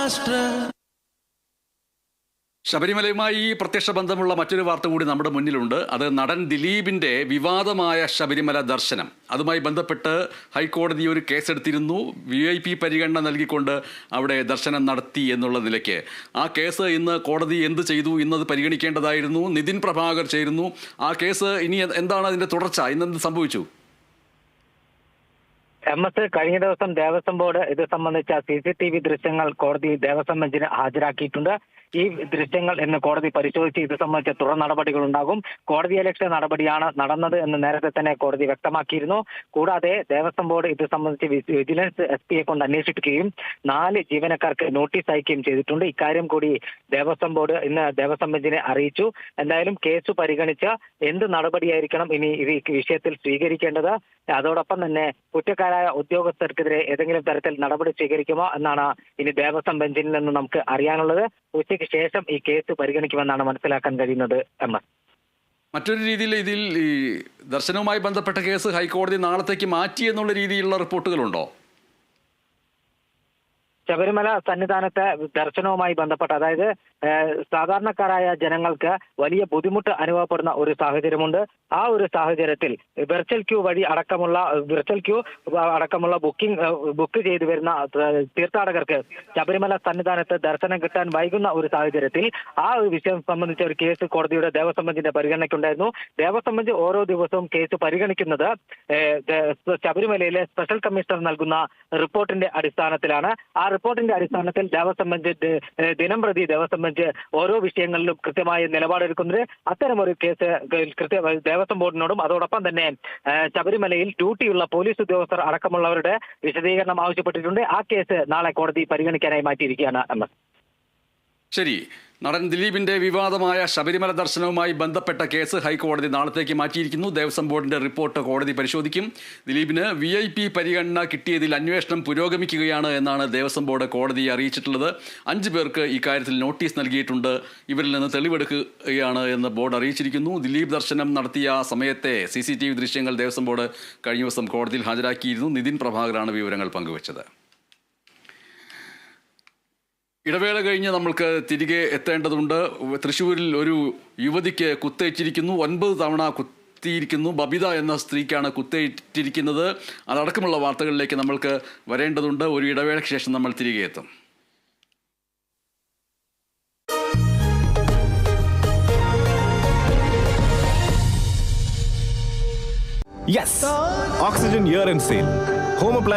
രാഷ്ട്ര. ശബരിമലയുമായി പ്രത്യക്ഷ ബന്ധമുള്ള മറ്റൊരു വാർത്ത കൂടി നമ്മുടെ മുന്നിലുണ്ട്. അത് നടൻ ദിലീപിന്റെ വിവാദമായ ശബരിമല ദർശനം. അതുമായി ബന്ധപ്പെട്ട് ഹൈക്കോടതി ഒരു കേസെടുത്തിരുന്നു. വി ഐ പി പരിഗണന നൽകിക്കൊണ്ട് അവിടെ ദർശനം നടത്തി എന്നുള്ള നിലയ്ക്ക്. ആ കേസ് ഇന്ന് കോടതി എന്ത് ചെയ്തു ഇന്നത് പരിഗണിക്കേണ്ടതായിരുന്നു. നിതിൻ പ്രഭാകർ ചേരുന്നു. ആ കേസ് ഇനി എന്താണ് അതിന്റെ തുടർച്ച? ഇന്നെന്ത് സംഭവിച്ചു? എം എസ് കഴിഞ്ഞ ദിവസം ദേവസ്വം ബോർഡ് ഇത് സംബന്ധിച്ച സി സി ടി വി ദൃശ്യങ്ങൾ കോടതി ദേവസ്വം ബെഞ്ചിന് ഹാജരാക്കിയിട്ടുണ്ട്. ഈ ദൃശ്യങ്ങൾ എന്ന് കോടതി പരിശോധിച്ച് ഇത് സംബന്ധിച്ച തുടർ നടപടികൾ ഉണ്ടാകും. കോടതി അലക്ഷ്യ നടപടിയാണ് നടന്നത് എന്ന് നേരത്തെ തന്നെ കോടതി വ്യക്തമാക്കിയിരുന്നു. കൂടാതെ ദേവസ്വം ബോർഡ് ഇത് സംബന്ധിച്ച് വിജിലൻസ് എസ് പിയെ കൊണ്ട് അന്വേഷിക്കുകയും നാല് ജീവനക്കാർക്ക് നോട്ടീസ് അയക്കുകയും ചെയ്തിട്ടുണ്ട്. ഇക്കാര്യം കൂടി ദേവസ്വം ബോർഡ് ഇന്ന് ദേവസ്വം ബെഞ്ചിനെ അറിയിച്ചു. എന്തായാലും കേസ് പരിഗണിച്ച എന്ത് നടപടിയായിരിക്കണം ഇനി ഈ വിഷയത്തിൽ സ്വീകരിക്കേണ്ടത്? അതോടൊപ്പം തന്നെ കുറ്റക്കാരായ ഉദ്യോഗസ്ഥർക്കെതിരെ ഏതെങ്കിലും തരത്തിൽ നടപടി സ്വീകരിക്കുമോ എന്നാണ് ഇനി ദേവസ്വം ബെഞ്ചിൽ നിന്ന് നമുക്ക് അറിയാനുള്ളത്. ശേഷം ഈ കേസ് പരിഗണിക്കുമെന്നാണ് മനസ്സിലാക്കാൻ കഴിയുന്നത് എം എസ് മറ്റൊരു രീതിയിൽ ഇതിൽ ഈ ദർശനവുമായി ബന്ധപ്പെട്ട കേസ് ഹൈക്കോടതി നാളത്തേക്ക് മാറ്റി എന്നുള്ള രീതിയിലുള്ള റിപ്പോർട്ടുകളുണ്ടോ? ശബരിമല സന്നിധാനത്തെ ദർശനവുമായി ബന്ധപ്പെട്ട് അതായത് സാധാരണക്കാരായ ജനങ്ങൾക്ക് വലിയ ബുദ്ധിമുട്ട് അനുഭവപ്പെടുന്ന ഒരു സാഹചര്യമുണ്ട്. ആ ഒരു സാഹചര്യത്തിൽ വെർച്വൽ ക്യൂ വഴി അടക്കമുള്ള വെർച്വൽ ക്യൂ അടക്കമുള്ള ബുക്കിംഗ് ബുക്ക് ചെയ്തു വരുന്ന തീർത്ഥാടകർക്ക് ശബരിമല സന്നിധാനത്ത് ദർശനം കിട്ടാൻ വൈകുന്ന ഒരു സാഹചര്യത്തിൽ ആ ഒരു വിഷയം സംബന്ധിച്ച ഒരു കേസ് കോടതിയുടെ ദേവസ്വം ബെഞ്ചിന്റെ പരിഗണനയ്ക്കുണ്ടായിരുന്നു. ദേവസ്വം ബെഞ്ച് ഓരോ ദിവസവും കേസ് പരിഗണിക്കുന്നത് ശബരിമലയിലെ സ്പെഷ്യൽ കമ്മീഷണർ നൽകുന്ന റിപ്പോർട്ടിന്റെ അടിസ്ഥാനത്തിലാണ്. ആ റിപ്പോർട്ടിന്റെ അടിസ്ഥാനത്തിൽ ദേവസ്വം ബെഞ്ച് ദിനം പ്രതി ദേവസ്വം ബെഞ്ച് ഓരോ വിഷയങ്ങളിലും കൃത്യമായ നിലപാടെടുക്കുന്നത് അത്തരമൊരു കേസ് കൃത്യ ദേവസ്വം ബോർഡിനോടും അതോടൊപ്പം തന്നെ ശബരിമലയിൽ ഡ്യൂട്ടിയുള്ള പോലീസ് ഉദ്യോഗസ്ഥർ അടക്കമുള്ളവരുടെ വിശദീകരണം ആവശ്യപ്പെട്ടിട്ടുണ്ട്. ആ കേസ് നാളെ കോടതി പരിഗണിക്കാനായി മാറ്റിയിരിക്കുകയാണ് എം എസ്. ശരി. നടൻ ദിലീപിന്റെ വിവാദമായ ശബരിമല ദർശനവുമായി ബന്ധപ്പെട്ട കേസ് ഹൈക്കോടതി നാളത്തേക്ക് മാറ്റിയിരിക്കുന്നു. ദേവസ്വം ബോർഡിന്റെ റിപ്പോർട്ട് കോടതി പരിശോധിക്കും. ദിലീപിന് വി ഐ പി പരിഗണന കിട്ടിയതിൽ അന്വേഷണം പുരോഗമിക്കുകയാണ് എന്നാണ് ദേവസ്വം ബോർഡ് കോടതിയെ അറിയിച്ചിട്ടുള്ളത്. അഞ്ച് പേർക്ക് ഇക്കാര്യത്തിൽ നോട്ടീസ് നൽകിയിട്ടുണ്ട്. ഇവരിൽ നിന്ന് തെളിവെടുക്കുകയാണ് എന്ന് ബോർഡ് അറിയിച്ചിരിക്കുന്നു. ദിലീപ് ദർശനം നടത്തിയ സമയത്തെ സി സി ടി വി ദൃശ്യങ്ങൾ ദേവസ്വം ബോർഡ് കഴിഞ്ഞ ദിവസം കോടതിയിൽ ഹാജരാക്കിയിരുന്നു. നിതിൻ പ്രഭാകറാണ് വിവരങ്ങൾ പങ്കുവച്ചത്. ഇടവേള കഴിഞ്ഞ് നമ്മൾക്ക് തിരികെ എത്തേണ്ടതുണ്ട്. തൃശ്ശൂരിൽ ഒരു യുവതിക്ക് കുത്തേറ്റിരിക്കുന്നു. ഒൻപത് തവണ കുത്തിയിരിക്കുന്നു. ബബിത എന്ന സ്ത്രീക്കാണ് കുത്തേറ്റിരിക്കുന്നത്. അതടക്കമുള്ള വാർത്തകളിലേക്ക് നമ്മൾക്ക് വരേണ്ടതുണ്ട്. ഒരു ഇടവേളയ്ക്ക് ശേഷം നമ്മൾ തിരികെ എത്തും. Home appliance.